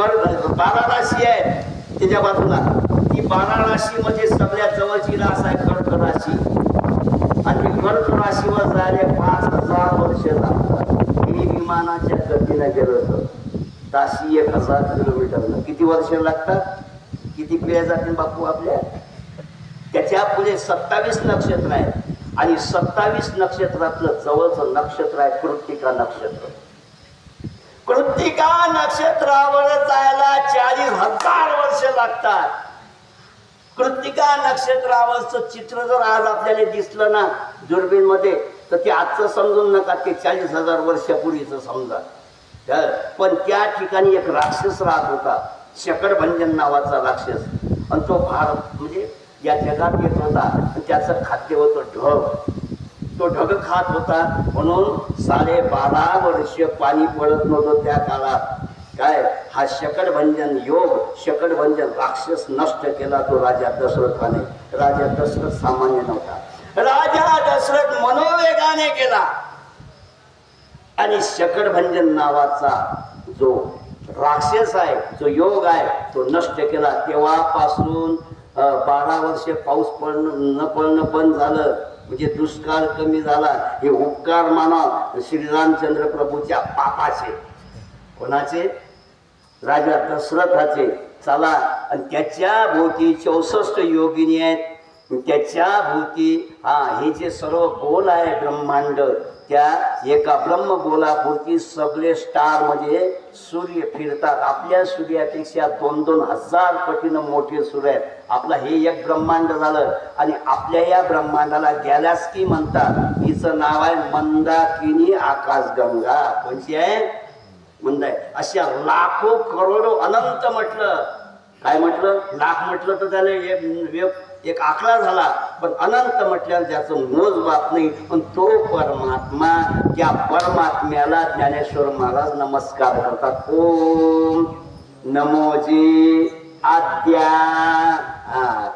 कर बारा आहे त्याच्या बाजूला. ती बारा म्हणजे सगळ्यात जवळची रास आहे कर्क राशी. आणि कर्क राशीवर जायला पाच हजार वर्ष लागतात. मी विमानाच्या गतीने गेलो होतो. ताशी एक हजार किलोमीटर. किती वर्ष लागतात? किती पिढ्या जातील बापू आपल्या? त्याच्या पुढे सत्तावीस नक्षत्र आहेत. आणि सत्तावीस नक्षत्रातलं जवळचं नक्षत्र आहे कृत्तिका नक्षत्र. कृत्तिका नक्षत्रावर जायला चाळीस हजार वर्ष लागतात. कृत्तिका नक्षत्रावरचं चित्र जर आज आपल्याला दिसलं ना दुर्बीणमध्ये तर ते आजचं समजून नका ते चाळीस हजार वर्षापूर्वीचं समजा. तर पण त्या ठिकाणी एक राक्षस राहत होता शकरभंजन नावाचा राक्षस. आणि तो भारत म्हणजे या जगात येत होता आणि त्याचं खाद्य होतं ढग. ढग खात होता. म्हणून साडे बारा वर्ष पाणी पडत नव्हतं त्या काळात. काय? हा शकटभंजन योग शकटभंजन राक्षस नष्ट केला तो राजा दशरथाने. राजा दशरथ सामान्य नव्हता. राजा दशरथ मनोवेगाने केला. आणि शकटभंजन नावाचा जो राक्षस आहे जो योग आहे तो नष्ट केला. तेव्हापासून बारा वर्ष पाऊस पडणं न पडणं बंद झालं. म्हणजे दुष्काळ कमी झाला हे उपकार माना श्रीरामचंद्र प्रभूच्या पापाचे. कोणाचे? राजा दशरथाचे. चला आणि त्याच्या भोवती चौसष्ट योगिनी आहेत. त्याच्या भोवती हा हे जे सर्व गोल आहे ब्रह्मांड त्या एका ब्रह्मगोलापुरती सगळे स्टार म्हणजे सूर्य फिरतात. आपल्या सूर्यापेक्षा दोन दोन हजार पटीनं मोठे सूर्य आहेत. आपलं हे एक ब्रह्मांड झालं आणि आपल्या या ब्रह्मांडाला गॅलॅस्की म्हणतात? हिचं नाव आहे मंदाकिनी आकाशगंगा. कोणती आहे? मंद आहे. अशा लाखो करोडो अनंत म्हटलं. काय म्हटलं? लाख म्हटलं तर त्याला एक एक- एक आकडा झाला. पण अनंत म्हटल्यावर त्याचं मोजमाप नाही. पण तो परमात्मा त्या परमात्म्याला ज्ञानेश्वर महाराज नमस्कार करतात. ओम नमोजी आद्या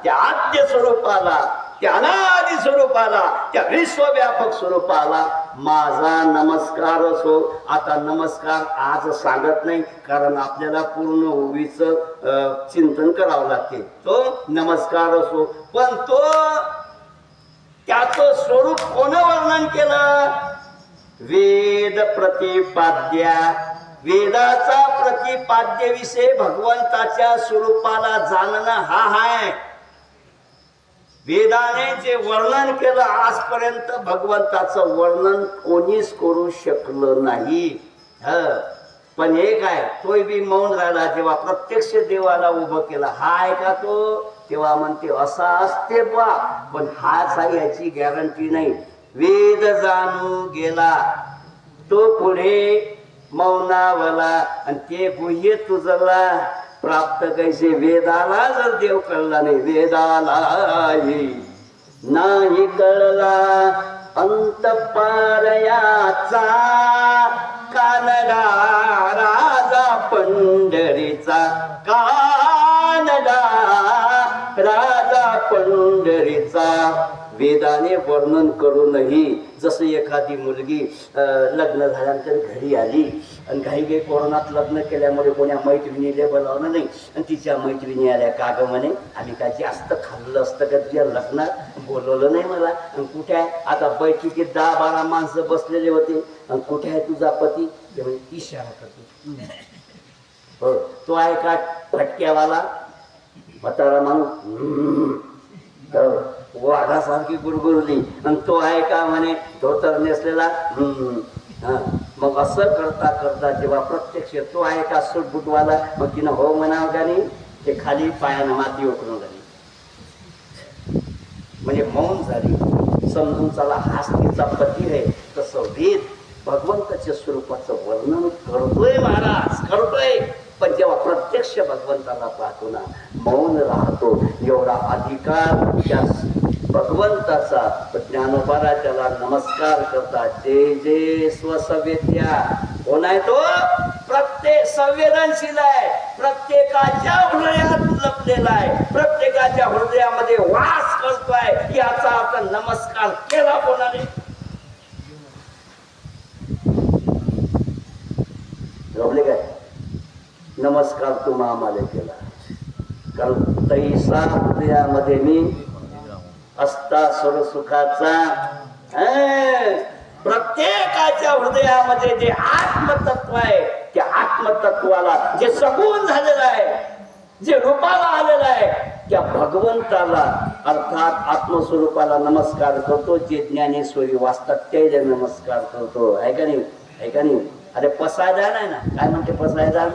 त्या आद्य स्वरूपाला त्या अनादि स्वरूपाला त्या विश्वव्यापक स्वरूपाला माझा नमस्कार असो. आता नमस्कार आज सांगत नाही कारण आपल्याला पूर्ण ओवीच अं, चिंतन करावं लागते. तो नमस्कार असो. पण तो त्याचं स्वरूप कोण वर्णन केलं? वेद प्रतिपाद्या. वेदाचा प्रतिपाद्य भगवंताच्या स्वरूपाला जाणणं हा आहे वेदाने जे वर्णन केलं आजपर्यंत भगवंताचं वर्णन कोणीच करू शकलं नाही. ह. पण हे काय तोय बी मौन राहिला जेव्हा प्रत्यक्ष देवाला उभं केलं. हा आहे का तो? तेव्हा म्हणते असा असते बा पण हाच आहे याची गॅरंटी नाही. वेद जाणू गेला. तो पुढे मौनावला. आणि ते गुह्य तुझला प्राप्त कैसे? वेदाला जर देव कळला नाही वेदाला नाही कळला. अंत पारयाचा कानडा वेदाने वर्णन करूनही जसं एखादी मुलगी लग्न झाल्यानंतर घरी आली आणि घाई काही कोरोनात लग्न केल्यामुळे कोण्या मैत्रिणीला बोलावलं नाही आणि तिच्या मैत्रिणी आल्या का गं म्हणे आम्ही काय जास्त खाल्लं असतं का तुझ्या लग्नात? बोलवलं नाही मला. आणि कुठे आहे? आता बैठकीत दहा बारा माणसं बसलेले होते. आणि कुठे आहे तुझा पती? ते इशारा करतो हो तो आहे का फटक्यावाला? म्हातारा माणूस? वाघासारखी गुरगुरली. आणि तो आहे का म्हणे धोतर नेसलेला मग असं करता करता जेव्हा प्रत्यक्ष तो आहे का सुटबुटवाला मग तिनं हो म्हणावं का नाही? ते खाली पायानं माती उकरून झाली म्हणजे मौन झाली. समजून चला हाच तिचा पती आहे. तसं वेद भगवंताच्या स्वरूपाचं वर्णन करतोय महाराज करतोय. पण जेव्हा प्रत्यक्ष भगवंताला पाहतो ना मौन राहतो. एवढा अधिकार त्या भगवंताचा ज्ञानोबाराच्याला नमस्कार करतात जे जे स्वसवेद्या. कोण आहे तो? प्रत्येक संवेदनशील आहे. प्रत्येकाच्या हृदयात लपलेला आहे. प्रत्येकाच्या हृदयामध्ये वास करतोय. याचा अर्थ नमस्कार केला कोणाने? जमले काय? नमस्कार तुम्हा आम्हाला केला. कारण तैसा हृदयामध्ये मी असता सुखाचा. प्रत्येकाच्या हृदयामध्ये जे आत्मतत्व आहे त्या आत्मतत्वाला जे सगून झालेलं आहे जे रूपाला आलेलं आहे त्या भगवंताला अर्थात आत्मस्वरूपाला नमस्कार करतो जे ज्ञानेश्वरी वाचतात त्याला नमस्कार करतो. आहे का नाही? आहे का नाही? अरे पसायदान आहे ना. काय म्हणते पसायदान?